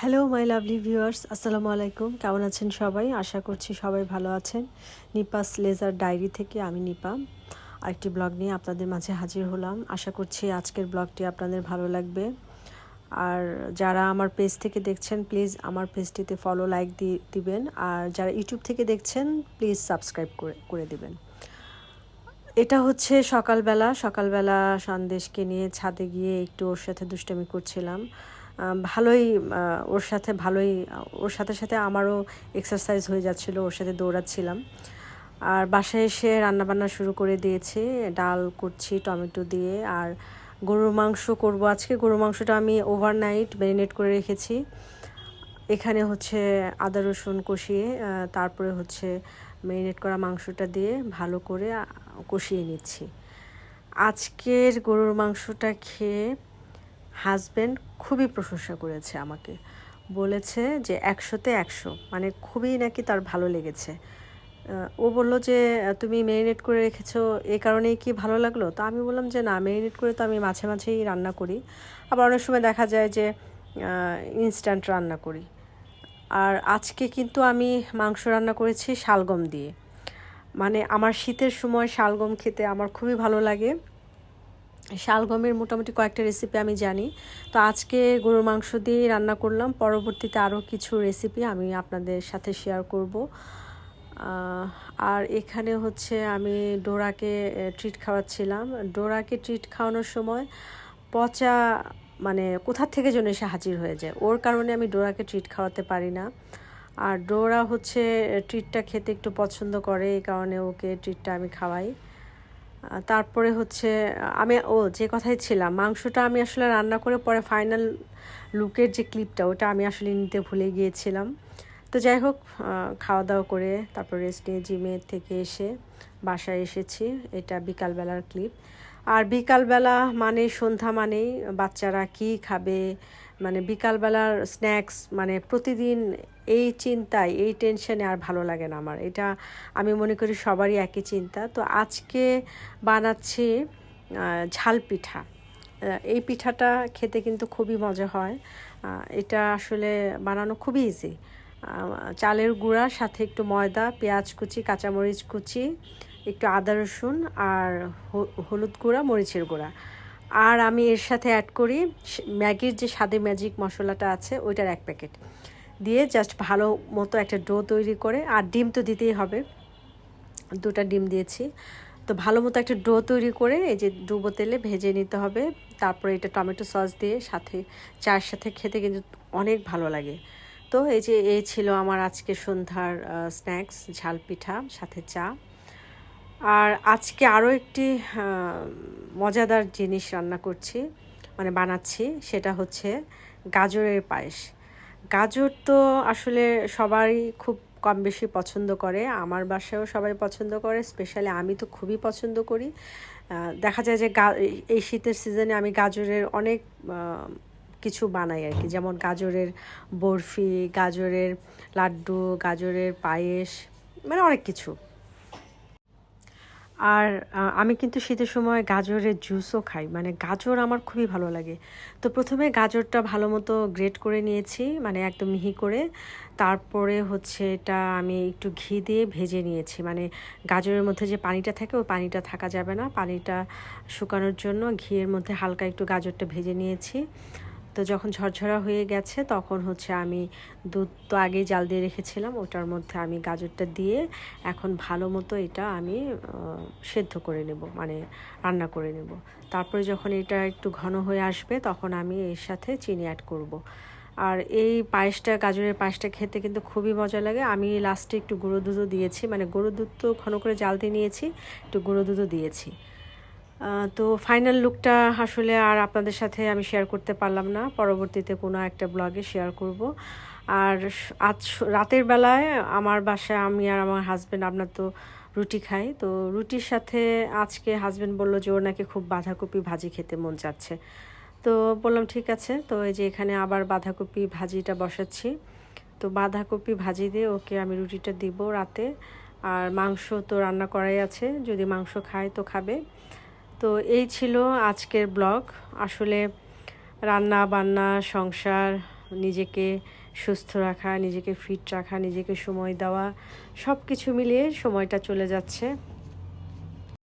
Hello my lovely viewers আসসালামু আলাইকুম কেমন আছেন সবাই? আশা করছি সবাই ভালো আছেন। নিপাস লেজার ডায়েরি থেকে আমি নিপা। আরেকটি ব্লগ নিয়ে আপনাদের মাঝে হাজির হলাম। আশা করছি আজকের ব্লগটি আপনাদের ভালো লাগবে। আর যারা আমার পেজ থেকে দেখছেন, প্লিজ আমার পেজটিতে ফলো লাইক দিয়ে দিবেন। আর যারা ইউটিউব থেকে দেখছেন, প্লিজ সাবস্ক্রাইব করে করে দিবেন। এটা হচ্ছে সকালবেলা। সকালবেলা সন্দেশকে নিয়ে ছাদে গিয়ে একটু ওর সাথে দুষ্টামি করছিলাম। ভালোই ওর সাথে ভালোই ওর সাথে সাথে আমারও এক্সারসাইজ হয়ে যাচ্ছিল, ওর সাথে দৌড়াচ্ছিলাম। আর বাসায় এসে রান্নাবান্না শুরু করে দিয়েছি, ডাল করছি টমেটো দিয়ে। আর গরুর মাংস করব আজকে। গরুর মাংসটা আমি ওভারনাইট ম্যারিনেট করে রেখেছি। এখানে হচ্ছে আদা রসুন কষিয়ে তারপরে হচ্ছে ম্যারিনেট করা মাংসটা দিয়ে ভালো করে কষিয়ে নিচ্ছি। আজকের গরুর মাংসটা খেয়ে হাজব্যান্ড খুবই প্রশংসা করেছে আমাকে। বলেছে যে একশোতে একশো। মানে খুবই নাকি তার ভালো লেগেছে। ও বলল যে, তুমি ম্যারিনেট করে রেখেছো, এ কারণেই কি ভালো লাগল? তো আমি বললাম যে, না ম্যারিনেট করে তো আমি মাঝে মাঝেই রান্না করি। আবার অনেক সময় দেখা যায় যে ইনস্ট্যান্ট রান্না করি। আর আজকে কিন্তু আমি মাংস রান্না করেছি শালগম দিয়ে। মানে আমার শীতের সময় শালগম খেতে আমার খুবই ভালো লাগে। শালগমের মোটামুটি কয়েকটা রেসিপি আমি জানি। তো আজকে গরুর মাংস দিয়ে রান্না করলাম। পরবর্তীতে আরও কিছু রেসিপি আমি আপনাদের সাথে শেয়ার করব। আর এখানে হচ্ছে আমি ডোরাকে ট্রিট খাওয়াচ্ছিলাম। ডোরাকে ট্রিট খাওয়ানোর সময় পচা মানে কোথার থেকে যেন এসে হাজির হয়ে যায়। ওর কারণে আমি ডোরাকে ট্রিট খাওয়াতে পারি না। আর ডোরা হচ্ছে ট্রিটটা খেতে একটু পছন্দ করে, এই কারণে ওকে ট্রিটটা আমি খাওয়াই। তারপরে হচ্ছে আমি, ও, যে কথাই ছিলাম, মাংসটা আমি আসলে রান্না করে পরে ফাইনাল লুকের যে ক্লিপটা ওটা আমি আসলে নিতে ভুলে গিয়েছিলাম। তো যাই হোক খাওয়া দাওয়া করে তারপর রেস্ট নিয়ে জিমের থেকে এসে বাসায় এসেছি, এটা বিকালবেলার ক্লিপ আর বিকালবেলা মানে সন্ধ্যা মানেই বাচ্চারা কি খাবে? মানে বিকালবেলার স্ন্যাক্স মানে প্রতিদিন এই চিন্তায়, এই টেনশনে আর ভালো লাগে না আমার। এটা আমি মনে করি সবারই একই চিন্তা। তো আজকে বানাচ্ছি ঝাল পিঠা। এই পিঠাটা খেতে কিন্তু খুবই মজা হয়। এটা আসলে বানানো খুবই ইজি চালের গুঁড়া, সাথে একটু ময়দা, পেঁয়াজ কুচি, কাঁচামরিচ কুচি একটু আদা, রসুন আর হলুদ গুঁড়া, মরিচের গুঁড়া। আর আমি এর সাথে অ্যাড করি ম্যাগির যে স্বাদে ম্যাজিক মশলাটা আছে, ওইটার এক প্যাকেট দিয়ে জাস্ট ভালো মতো একটা ডো তৈরি করে, আর ডিম তো দিতেই হবে। দুটা ডিম দিয়েছি। তো ভালো মতো একটা ডো তৈরি করে, এই যে ডুবো তেলে ভেজে নিতে হবে। তারপরে এটা টমেটো সস দিয়ে সাথে চায়ের সাথে খেতে কিন্তু অনেক ভালো লাগে। তো এই যে এই ছিল আমার আজকে সন্ধ্যার স্ন্যাক্স ঝাল পিঠা, সাথে চা। আর আজকে আরও একটি মজাদার জিনিস রান্না করছি মানে বানাচ্ছি, সেটা হচ্ছে গাজরের পায়েস। গাজর তো আসলে সবাই খুব কম বেশি পছন্দ করে, আমার বাসায়ও সবাই পছন্দ করে স্পেশালি আমি তো খুবই পছন্দ করি। দেখা যায় যে এই শীতের সিজনে আমি গাজরের অনেক কিছু বানাই আর কি, যেমন গাজরের বরফি, গাজরের লাড্ডু, গাজরের পায়েস মানে অনেক কিছু। আর আমি কিন্তু শীতের সময় গাজরের জুসও খাই। মানে গাজর আমার খুবই ভালো লাগে। তো প্রথমে গাজরটা ভালো মতো গ্রেট করে নিয়েছি মানে একদম মিহি করে। তারপরে হচ্ছে এটা আমি একটু ঘি দিয়ে ভেজে নিয়েছি। মানে গাজরের মধ্যে যে পানিটা থাকে, ওই পানিটা থাকা যাবে না। পানিটা শুকানোর জন্য ঘিয়ের মধ্যে হালকা একটু গাজরটা ভেজে নিয়েছি। তো যখন ঝরঝরা হয়ে গেছে, তখন হচ্ছে আমি দুধ তো আগেই জাল দিয়ে রেখেছিলাম, ওটার মধ্যে আমি গাজরটা দিয়ে এখন ভালো মতো এটা আমি সেদ্ধ করে নেব মানে রান্না করে নেব। তারপরে যখন এটা একটু ঘন হয়ে আসবে, তখন আমি এর সাথে চিনি অ্যাড করব। আর এই পায়েসটা, গাজরের পায়েসটা খেতে কিন্তু খুবই মজা লাগে। আমি লাস্টে একটু গুঁড়ো দুধও দিয়েছি মানে গুঁড়ো দুধ তো ঘন করে জাল দিয়ে নিয়েছি, একটু গুঁড়ো দুধও দিয়েছি। তো ফাইনাল লুকটা আসলে আর আপনাদের সাথে আমি শেয়ার করতে পারলাম না। পরবর্তীতে কোনো একটা ব্লগে শেয়ার করব। আর আজ রাতের বেলায় আমার বাসায় আমি আর আমার হাজব্যান্ড আপনার তো রুটি খাই। তো রুটির সাথে আজকে হাজব্যান্ড বলল যে ওর নাকি খুব বাঁধাকপি ভাজি খেতে মন যাচ্ছে তো বললাম, ঠিক আছে। তো এই যে এখানে আবার বাঁধাকপি ভাজিটা বসাচ্ছি। তো বাঁধাকপি ভাজি দিয়ে ওকে আমি রুটিটা দিব রাতে। আর মাংস তো রান্না করাই আছে। যদি মাংস খায় তো খাবে। তো এই ছিল আজকের ব্লগ। আসলে রান্না, বান্না, সংসার, নিজেকে সুস্থ রাখা, নিজেকে ফিট রাখা, নিজেকে সময় দেওয়া সব কিছু মিলিয়ে সময়টা চলে যাচ্ছে।